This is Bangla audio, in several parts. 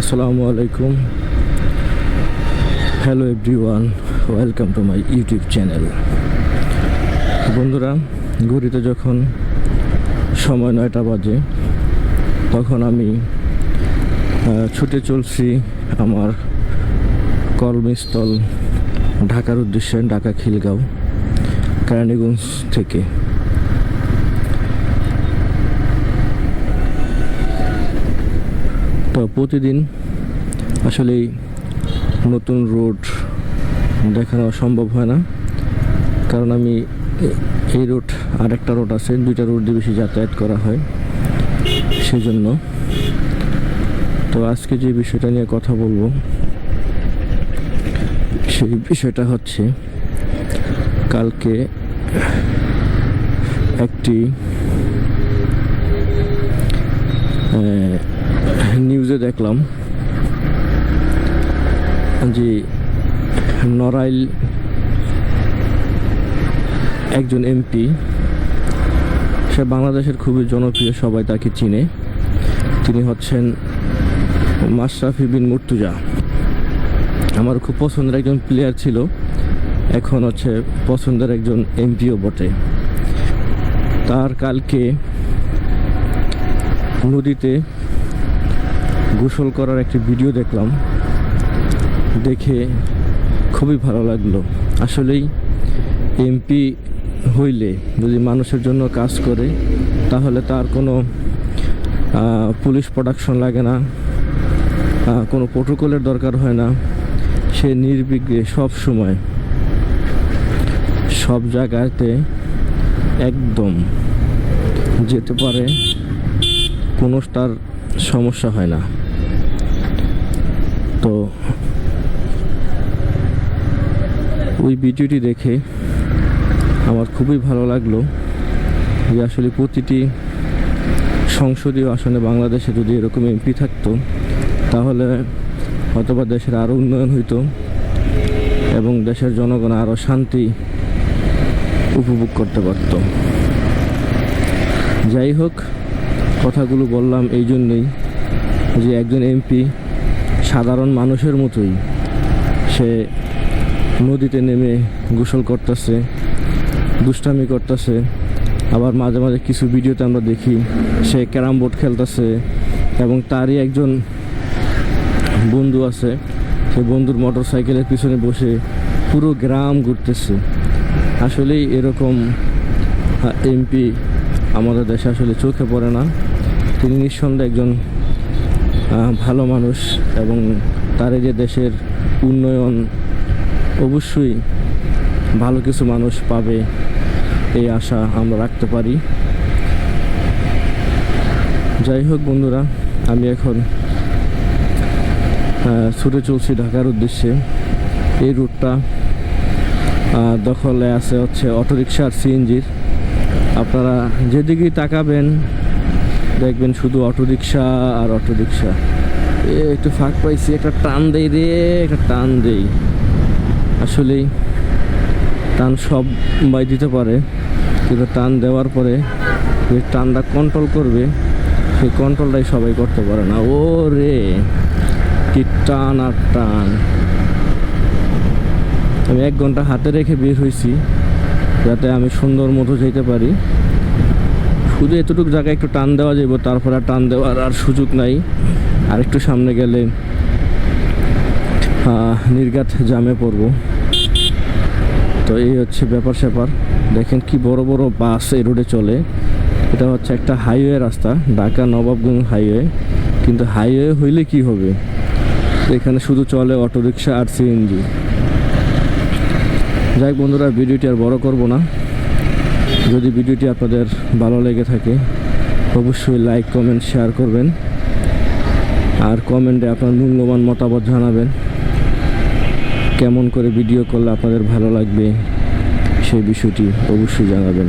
আসসালামু আলাইকুম। Hello everyone welcome to my YouTube channel বন্ধুরা, ঘড়িতে যখন সময় নয়টা বাজে, তখন আমি ছুটে চলছি আমার কর্মস্থল ঢাকার উদ্দেশ্যে, ঢাকা খিলগাঁও, কেরানীগঞ্জ থেকে। তো প্রতিদিন আসলেই নতুন রোড দেখানো সম্ভব হয় না। কারণ আমি এই রোড আরেকটা রোড আছে, দুইটা রোড দিয়ে বেশি যাতায়াত করা হয় সেজন্য। তো আজকে যে বিষয়টা নিয়ে কথা বলব, সেই বিষয়টা হচ্ছে কালকে একটি নিউজে দেখলাম যে নড়াইল একজন এমপি, সে বাংলাদেশের খুবই জনপ্রিয়, সবাই তাকে চিনে। তিনি হচ্ছেন মাশরাফি বিন মুর্তুজা। আমার খুব পছন্দের একজন প্লেয়ার ছিল, এখন হচ্ছে পছন্দের একজন এমপিও বটে। তার কালকে নদীতে গোসল করার একটি ভিডিও দেখলাম। দেখে খুবই ভালো লাগল। আসলেই এমপি হইলে যদি মানুষের জন্য কাজ করে, তাহলে তার কোনো পুলিশ প্রোডাকশন লাগে না কোনো প্রোটোকলের দরকার হয় না। সে নির্বিঘ্নে সব সময় সব জায়গাতে একদম যেতে পারে, কোনো তার সমস্যা হয় না তো ওই ভিডিওটি দেখে আমার খুবই ভালো লাগল যে আসলে প্রতিটি সংসদীয় আসনে বাংলাদেশে যদি এরকম এমপি থাকতো, তাহলে হয়তোবা দেশের আরও উন্নয়ন হইতো এবং দেশের জনগণ আরও শান্তি উপভোগ করতে পারত। যাই হোক, কথাগুলো বললাম এই জন্যই যে একজন এমপি সাধারণ মানুষের মতোই সে নদীতে নেমে গোসল করতেছে, দুষ্টামি করতেছে। আবার মাঝে মাঝে কিছু ভিডিওতে আমরা দেখি, সে ক্যারাম বোর্ড খেলতেছে এবং তারই একজন বন্ধু আছে। সে বন্ধুর মোটর সাইকেলের পিছনে বসে পুরো গ্রাম ঘুরতেছে। আসলেই এরকম এমপি আমাদের দেশে আসলে চোখে পড়ে না। তিনি নিঃসন্দেহে একজন ভালো মানুষ এবং তার যে দেশের উন্নয়ন অবশ্যই ভালো কিছু মানুষ পাবে, এই আশা আমরা রাখতে পারি। যাই হোক বন্ধুরা, আমি এখন ছুটে চলছি ঢাকার উদ্দেশ্যে। এই রুটটা দখলে আছে হচ্ছে অটোরিকশা আর সিএনজির। আপনারা যেদিকেই তাকাবেন, দেখবেন শুধু অটোরিকশা আর অটোরিকশা। একটু ফাঁক পাইছি, একটা টান দেই রে, একটা টান দেই। আসলেই টান সব বাই দিতে পারে, কিন্তু টান দেওয়ার পরে যে টানটা কন্ট্রোল করবে, সেই কন্ট্রোলটাই সবাই করতে পারে না। ও রে কি টান আর টান। আমি এক ঘণ্টা হাতে রেখে বের হয়েছি, যাতে আমি সুন্দর মতো যেতে পারি। শুধু এতটুকু জায়গায় একটু টান দেওয়া যাবে তারপর আর টান দেওয়ার আর সুযোগ নাই। আর একটু সামনে গেলে নির্ঘাত জামে পড়ব। তো এই হচ্ছে ব্যাপার স্যাপার। দেখেন কি বড় বড় বাস এই রোডে চলে। এটা হচ্ছে একটা হাইওয়ে রাস্তা, ঢাকা নবাবগঞ্জ হাইওয়ে। কিন্তু হাইওয়ে হইলে কি হবে? এখানে শুধু চলে অটোরিকশা আর সিএনজি। যাই বন্ধুরা, ভিডিওটি আর বড় করব না। যদি ভিডিওটি আপনাদের ভালো লেগে থাকে, অবশ্যই লাইক, কমেন্ট, শেয়ার করবেন। আর কমেন্টে আপনার মূল্যবান মতামত জানাবেন। কেমন করে ভিডিও করলে আপনাদের ভালো লাগবে সেই বিষয়টি অবশ্যই জানাবেন।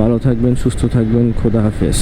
ভালো থাকবেন, সুস্থ থাকবেন, খোদা হাফেজ।